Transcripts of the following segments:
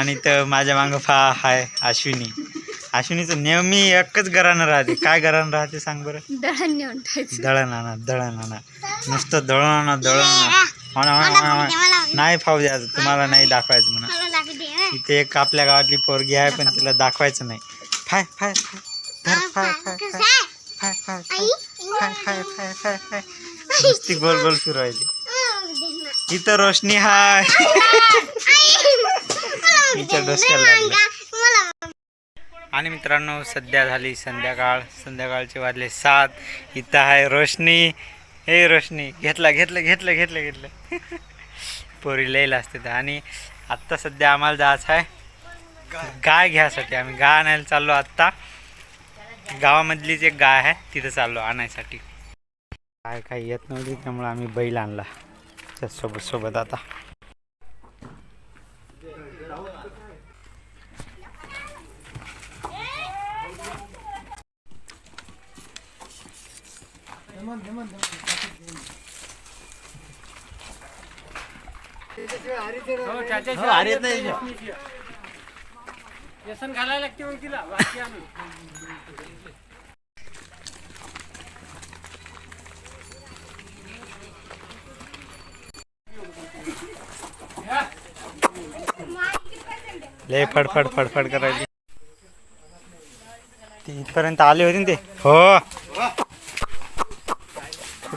आणि तर माझ्या मागं फा हाय अश्विनी. अश्विनीचं नेहमी एकच घरानं राहते. काय घरानं राहते सांग बरं? दळण नेऊन ठेवायचं दळण आणा दळण आणा नुसतं दळण आणा दळण आणा म्हणा, म्हणा. नाही फाऊ द्यायचं तुम्हाला नाही दाखवायचं म्हणा. मला दाखव दे इथे एक आपल्या गावातली पोरगी आहे पण तिला दाखवायचं नाही. फाय फाय फाय. धर, फाय फाय फाय फाय फाय फाय. फाय फाय फाय फाय नुसती गोल गोल फिरवायची इथं रोशनी हाय. आणि मित्रांनो सध्या झाली संध्याकाळ. संध्याकाळचे वाजले सात. इथं आहे रोशनी. हे रोशनी घेतला घेतलं घेतलं घेतलं घेतलं. पोरी लईल असते तर आणि आत्ता सध्या आम्हाला जायचं आहे. गाय घ्यायसाठी. आम्ही गाय आणायला चाललो आत्ता. गावामधलीच एक गाय आहे. तिथं चाललो आणायसाठी. गाय काही येत नव्हती त्यामुळे आम्ही बैल आणला. त्या सोबत सोबत आता व्यसन घालायला लागते मग तिला बाकी आम्ही. लय फडफड फडफड करायची ती इथपर्यंत आले होते ना ते? हो.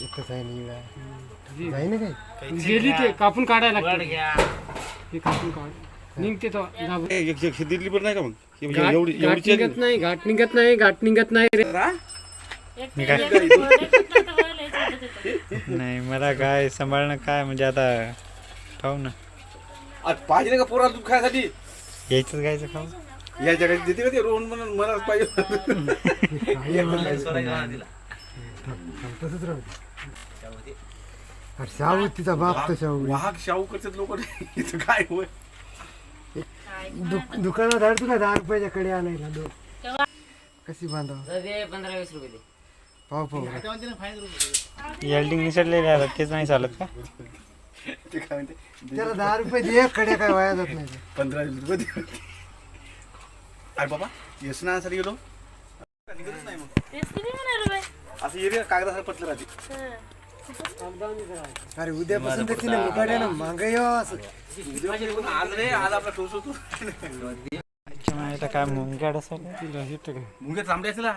येत फरे गेली ते कापून काढायला लागते. ते कापून काढ. निघते तो दाबून. दिल्ली पण नाही का मग? हे म्हणजे घाट एवढी घाट एवढी निघत नाही घाट निघत नाही घाट निघत नाही रे. नाही मला काय सांभाळणं काय म्हणजे आता खाऊ ना. आज पाहिजे ना का पोरा दूध खायसाठी? यायचंच गायचं खाऊ. या जगात देते का ते? रोहन म्हणून मला पाहिजे. शाहू तिचा बाप तर शाहू वाहक शाहू करतात लोक इथं काय होय? दु- दुकानात हाड तुला दहा रुपयाच्या कडे आणायला दो. कशी बांधाव? पाव पाव. एल्डिंग निसटलेले आता तेच नाही चालत का? ते काय म्हणते? त्याला दहा रुपये दे कडे काय वाया जात नाही. पंधरा रुपये दे. अरे बाबा व्यसनासाठी गेलो? निघतच नाही मग असं एरिया कागदासारखं राहते अरे उद्यापासून तर तिने ना मांग असं आज रे आज आपला टोस होतो आता काय मुंग्याड असेल मुंगे तांबडे असेल हा.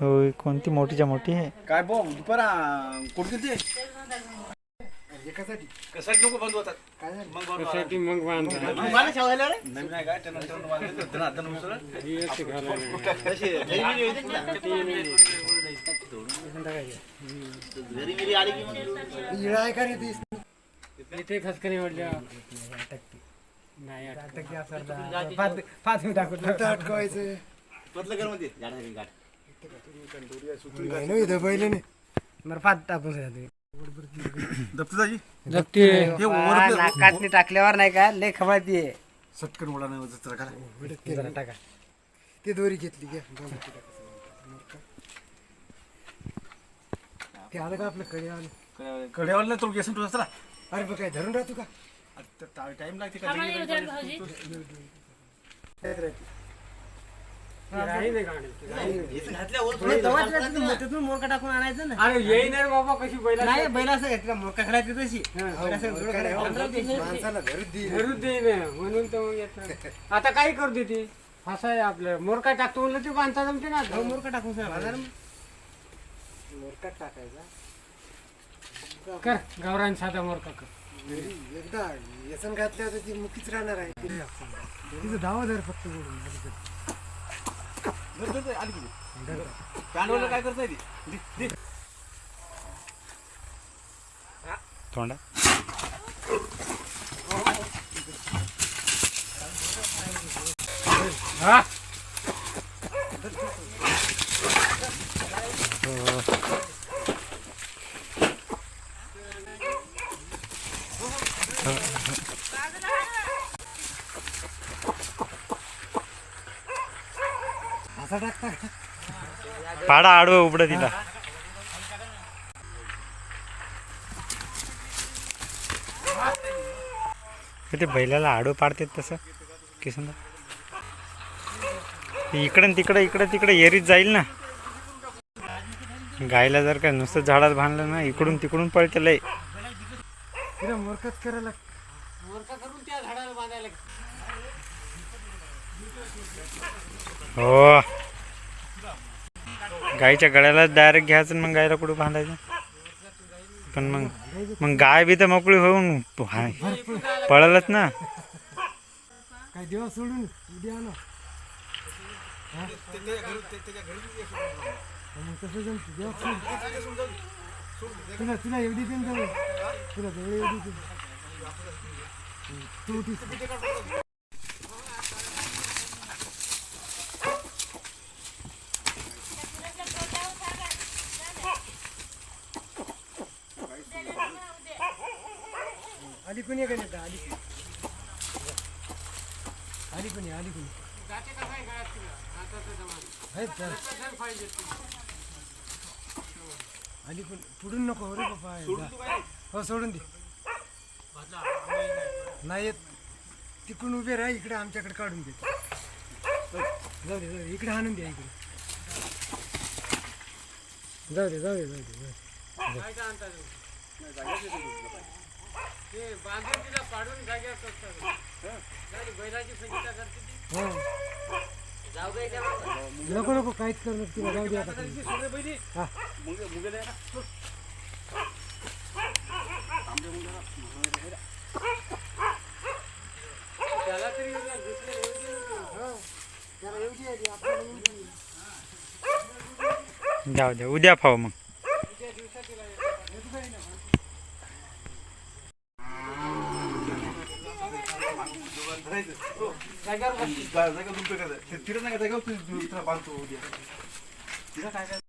होय कोणती मोठीच्या मोठी आहे काय बो दुपारा कोण गेलते कशासाठी लोक बंद होतात काय झालं मग मग बांधतात काय त्यांना त्यांना त्यांना हातानं ती इथे खसखनी वाढल्या नाही टक्के असं पाच पाच मिनिट टाकून अटकवायचं पतलं कर म्हणते. नाही ना इथं पहिले नाही बरं पाच टाकून राहते दप्तराची जगते हे वर काटणी टाकल्यावर नाही का लय खबाती सटकन ओढा नाही जरा. टाका ते दोरी घेतली घ्या ते आलं का आपलं? कडे आलं कड्यावर नाही तो केसन टोच असला अरे बघ काय धरून राहतो का? टाइम लागते का? मोरका टाकून आणायचं ना. अरे येई नाही रे बाबा कशी बैला नाही बैला असं घेतलं मोरका करायची तशी. माणसाला धरू दे. देई नाही म्हणून तर मग येत नाही. आता काय करू दे ती असं आहे आपलं. मोरका टाकतो म्हणलं ते बांधता जमते ना हो, मोरका टाकून सर मोरका टाकायचा. कर गावरान साधा मोरका कर. एकदा व्यसन घातल्यावर ती मुकीच राहणार आहे. तिचं धावा धर फक्त बोलून कांडवाला काय करताय ती? दे, दे. तोंडा हा असा टाकता पाडा आडवं उघडं तिला ते बैलाला आडवं पाडतात तसं किसन इकडं तिकडं इकडं तिकडं एरीत जाईल ना गायला जर का नुसतं झाडात बांधलं ना इकडून तिकडून पळते लय करायला हो गाईच्या गळ्याला डायरेक्ट घ्यायचं मग गायला कुठं बांधायचं? पण मग मग गाय बी तर मोकळी होऊन पळलच ना. काय दिवस सोडून उद्या मग तसं जमतं दिवस सोड. तुला तुला एवढी पण तुला एवढी तू उठी आली कोणी का नाही आली. आली आली कोणी? जाते का? काय गाळ्यात तुला? आहेत तर कसं आली पण पुढून नको हो रे बाबा जा. हो सोडून दे. नाही येत. तिकडून उभे राहा इकडे आमच्याकडे काढून दे जाऊ दे जाऊ दे इकडे आणून द्या इकडे. जाऊ दे जाऊ दे जाऊ दे जाऊ दे. ते बांधून तिला पाडून जागेवर असतात नाही, बैलाची संगीता करते ती. हो जाऊ दे त्या मागं. नको नको काहीच करू नको तिला जाऊ दे आता काही. सोडे बैली. हा मुंगे मुंगे त्याला तरी द्या, दुसऱ्या आली. जाऊ द्या उद्या फाव मग जागेवर फिरत नाही का जागा तुला बांधतो उद्या. तिला काय काय